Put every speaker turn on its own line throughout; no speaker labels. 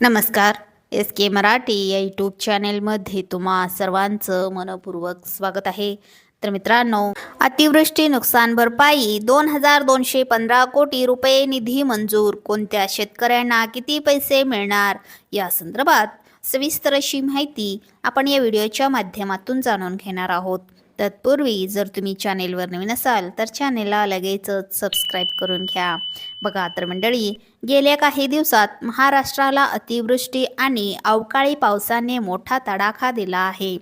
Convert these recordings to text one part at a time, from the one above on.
नमस्कार. एस के मराठी या यूट्यूब चॅनेलमध्ये तुम्हा सर्वांचं मनपूर्वक स्वागत आहे. तर मित्रांनो अतिवृष्टी नुकसान भरपाई दोन हजार दोनशे पंधरा कोटी रुपये निधी मंजूर. कोणत्या शेतकऱ्यांना किती पैसे मिळणार? या संदर्भात सविस्तर अशी माहिती आपण या व्हिडिओच्या माध्यमातून जाणून घेणार आहोत. तत्पूर्वी जर तुम्ही चॅनेलवर नवीन असाल तर चॅनेलला लगेचच सबस्क्राईब करून घ्या. बघा तर मंडळी गेल्या काही दिवसात महाराष्ट्राला अतिवृष्टी आणि अवकाळी पावसाने मोठा तडाखा दिला आहे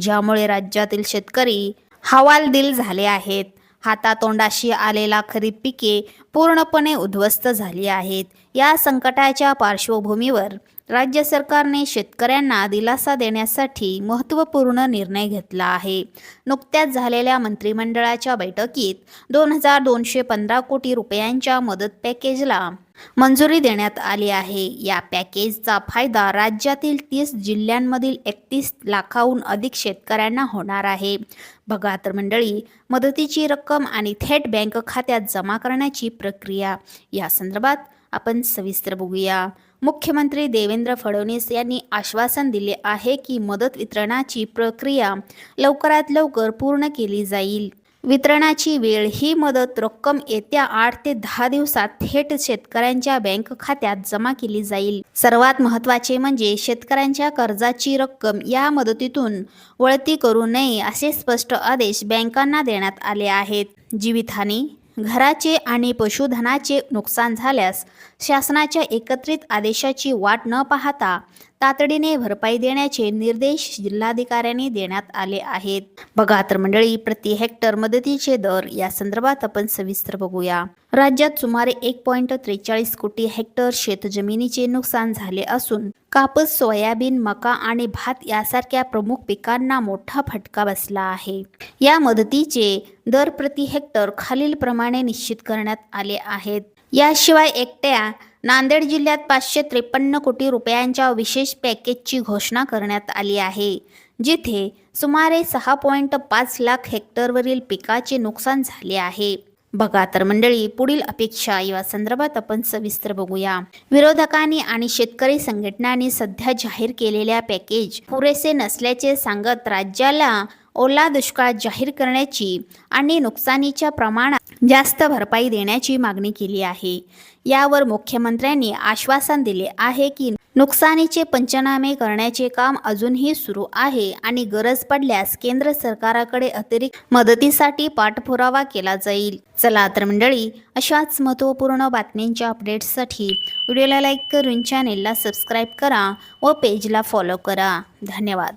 ज्यामुळे राज्यातील शेतकरी हवालदिल झाले आहेत. हातातोंडाशी आलेला खरीप पिके पूर्णपणे उद्ध्वस्त झाली आहेत. या संकटाच्या पार्श्वभूमीवर राज्य सरकारने शेतकऱ्यांना दिलासा देण्यासाठी महत्त्वपूर्ण निर्णय घेतला आहे. नुकत्याच झालेल्या मंत्रिमंडळाच्या बैठकीत दोन हजार दोनशे पंधरा कोटी रुपयांच्या मदत पॅकेजला मंजुरी देण्यात आली आहे. या पॅकेजचा फायदा राज्यातील तीस जिल्ह्यांमधील एकतीस लाखाहून अधिक शेतकऱ्यांना होणार आहे. बघा तर मंडळी मदतीची रक्कम आणि थेट बँक खात्यात जमा करण्याची प्रक्रिया. या संदर्भात आपण सविस्तर बघूया. मुख्यमंत्री देवेंद्र फडणवीस यांनी आश्वासन दिले आहे की मदत वितरणाची प्रक्रिया लवकरात लवकर पूर्ण केली जाईल. वितरणाची वेळ ही मदत रक्कम येत्या आठ ते दहा दिवसात थेट शेतकऱ्यांच्या बँक खात्यात जमा केली जाईल. सर्वात महत्त्वाचे म्हणजे शेतकऱ्यांच्या कर्जाची रक्कम या मदतीतून वळती करू नये असे स्पष्ट आदेश बँकांना देण्यात आले आहेत. जीवितहानी घराचे आणि पशुधनाचे नुकसान झाल्यास शासनाच्या एकत्रित आदेशाची वाट न पाहता तातडीने भरपाई देण्याचे निर्देश जिल्हाधिकाऱ्यांनी देण्यात आले आहेत. बघा तर मंडळी प्रति हेक्टर मदतीचे दर या संदर्भात आपण सविस्तर बघूया. राज्यात सुमारे एक पॉईंट त्रेचाळीस कोटी हेक्टर शेतजमिनीचे नुकसान झाले असून कापूस सोयाबीन मका आणि भात यासारख्या प्रमुख पिकांना मोठा फटका बसला आहे. या मदतीचे दर प्रति हेक्टर खालीलप्रमाणे निश्चित करण्यात आले आहेत. याशिवाय एकट्या नांदेड जिल्ह्यात पाचशे त्रेपन्न कोटी रुपयांच्या विशेष पॅकेजची घोषणा करण्यात आली आहे जिथे सुमारे सहा पॉईंट पाच लाख हेक्टरवरील पिकाचे नुकसान झाले आहे. बघा तर मंडळी पुढील अपेक्षा या संदर्भात आपण सविस्तर बघूया. विरोधकांनी आणि शेतकरी संघटनांनी सध्या जाहीर केलेल्या पॅकेज पुरेसे नसल्याचे सांगत राज्याला ओला दुष्काळ जाहीर करण्याची आणि नुकसानीच्या प्रमाणात जास्त भरपाई देण्याची मागणी केली आहे. यावर मुख्यमंत्र्यांनी आश्वासन दिले आहे की नुकसानीचे पंचनामे करण्याचे काम अजूनही सुरू आहे आणि गरज पडल्यास केंद्र सरकाराकडे अतिरिक्त मदतीसाठी पाठपुरावा केला जाईल. चला तर मंडळी अशाच महत्त्वपूर्ण बातम्यांच्या अपडेट्ससाठी व्हिडिओला लाईक करून चॅनेलला सबस्क्राईब करा व पेजला फॉलो करा. धन्यवाद.